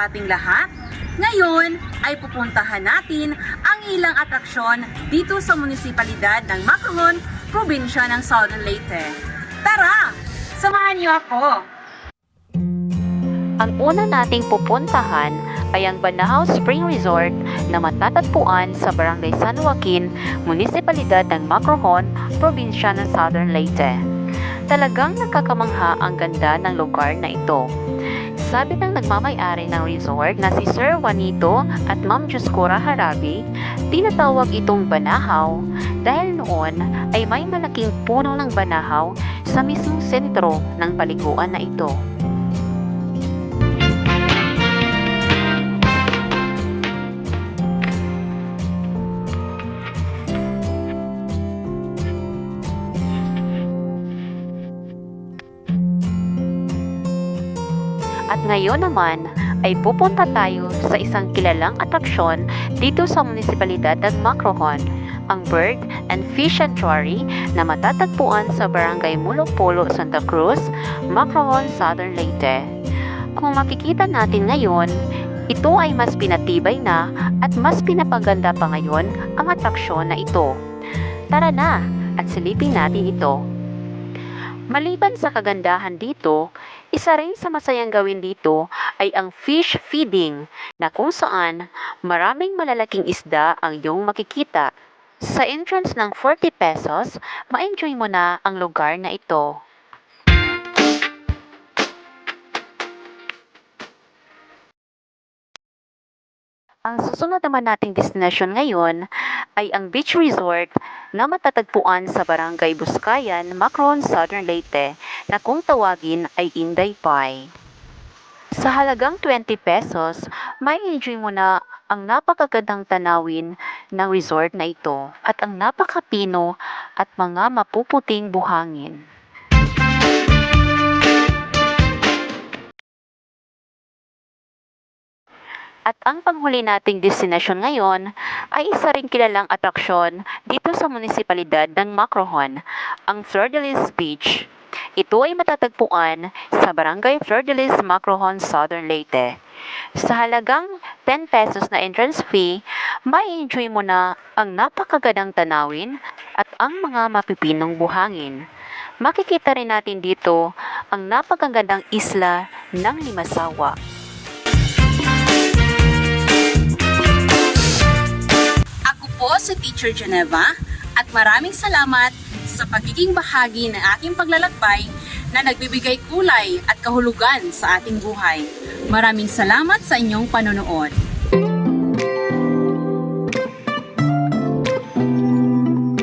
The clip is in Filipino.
sa ating lahat. Ngayon ay pupuntahan natin ang ilang atraksyon dito sa munisipalidad ng Macron, probinsya ng Southern Leyte. Tara! Samahan niyo ako! Ang una nating pupuntahan ay ang Banahaw Spring Resort na matatagpuan sa Barangay San Joaquin, Munisipalidad ng Macrohon, Probinsya ng Southern Leyte. Talagang nakakamangha ang ganda ng lugar na ito. Sabi ng nagmamayari ng resort na si Sir Juanito at Ma'am Juscora Harabi, tinatawag itong Banahaw dahil noon ay may malaking puno ng banahaw sa mismong sentro ng paliguan na ito. At ngayon naman ay pupunta tayo sa isang kilalang atraksyon dito sa munisipalidad ng Macrohon, ang Bird and Fish Sanctuary na matatagpuan sa Barangay Mulopolo, Santa Cruz, Macrohon, Southern Leyte. Kung makikita natin ngayon, ito ay mas pinatibay na at mas pinapaganda pa ngayon ang atraksyon na ito. Tara na at silipin natin ito. Maliban sa kagandahan dito, isa rin sa masayang gawin dito ay ang fish feeding na kung saan maraming malalaking isda ang iyong makikita. Sa entrance ng 40 pesos, ma-enjoy mo na ang lugar na ito. Ang susunod naman nating destination ngayon ay ang beach resort na matatagpuan sa Barangay Buscayan, Macron, Southern Leyte na kung tawagin ay Inday Pie. Sa halagang 20 pesos, may enjoy mo na ang napakagandang tanawin ng resort na ito at ang napakapino at mga mapuputing buhangin. At ang panghuli nating destinasyon ngayon ay isa ring kilalang atraksyon dito sa munisipalidad ng Macrohon, ang Flordelis Beach. Ito ay matatagpuan sa Barangay Flordelis, Macrohon, Southern Leyte. Sa halagang 10 pesos na entrance fee, may enjoy mo na ang napakagandang tanawin at ang mga mapipinong buhangin. Makikita rin natin dito ang napakagandang isla ng Limasawa. Si Teacher Geneva at maraming salamat sa pagiging bahagi ng aking paglalakbay na nagbibigay kulay at kahulugan sa ating buhay. Maraming salamat sa inyong panonood.